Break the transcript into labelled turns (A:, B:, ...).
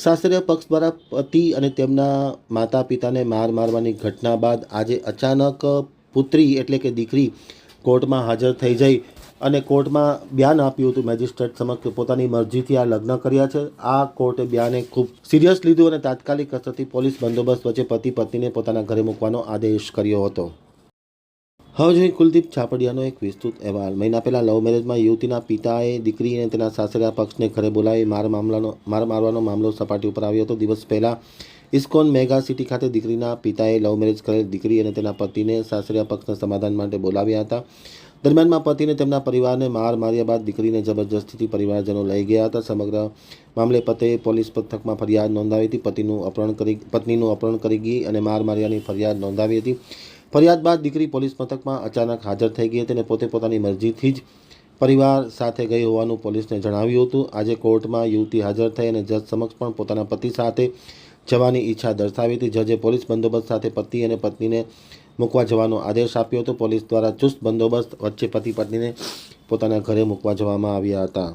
A: સાસરિયા પક્ષ દ્વારા પતિ અને તેમના માતા પિતાને માર મારવાની ઘટના બાદ આજે અચાનક પુત્રી એટલે કે દીકરી કોર્ટમાં હાજર થઈ જઈ અને કોર્ટમાં બયાન આપ્યું હતું. મેજિસ્ટ્રેટ સમક્ષ પોતાની મરજીથી આ લગ્ન કર્યા છે. આ કોર્ટે બયાને ખૂબ સિરિયસ લીધું અને તાત્કાલિક અસરથી પોલીસ બંદોબસ્ત વચ્ચે પતિ પત્નીને પોતાના ઘરે મૂકવાનો આદેશ કર્યો હતો. હવે જોઈએ કુલદીપ છાપડિયાનો એક વિસ્તૃત અહેવાલ. મહિના પહેલા લવ મેરેજમાં યુવતીના પિતાએ દીકરી અને તેના સાસરિયા પક્ષને ઘરે બોલાવી માર મામલાનો, માર મારવાનો મામલો સપાટી ઉપર આવ્યો હતો. દિવસ પહેલાં ઇસ્કોન મેગા સિટી ખાતે દીકરીના પિતાએ લવ મેરેજ કરેલ દીકરી અને તેના પતિને સાસરિયા પક્ષના સમાધાન માટે બોલાવ્યા હતા. દરમિયાનમાં પતિને તેમના પરિવારને માર માર્યા બાદ દીકરીને જબરજસ્તીથી પરિવારજનો લઈ ગયા હતા. સમગ્ર મામલે પતિએ પોલીસ પથકમાં ફરિયાદ નોંધાવી હતી. પતિનું અપહરણ કરી, પત્નીનું અપહરણ કરી ગઈ અને માર માર્યાની ફરિયાદ નોંધાવી હતી. ફરિયાદ બાદ દીકરી પોલીસ મથકમાં અચાનક હાજર થઈ ગઈ હતી અને પોતે પોતાની મરજીથી જ પરિવાર સાથે ગઈ હોવાનું પોલીસને જણાવ્યું હતું. આજે કોર્ટમાં યુવતી હાજર થઈ અને જજ સમક્ષ પણ પોતાના પતિ સાથે જવાની ઈચ્છા દર્શાવી હતી. જજે પોલીસ બંદોબસ્ત સાથે પતિ અને પત્નીને મૂકવા જવાનો આદેશ આપ્યો હતો. પોલીસ દ્વારા ચુસ્ત બંદોબસ્ત વચ્ચે પતિ પત્નીને પોતાના ઘરે મૂકવા જવામાં આવ્યા હતા.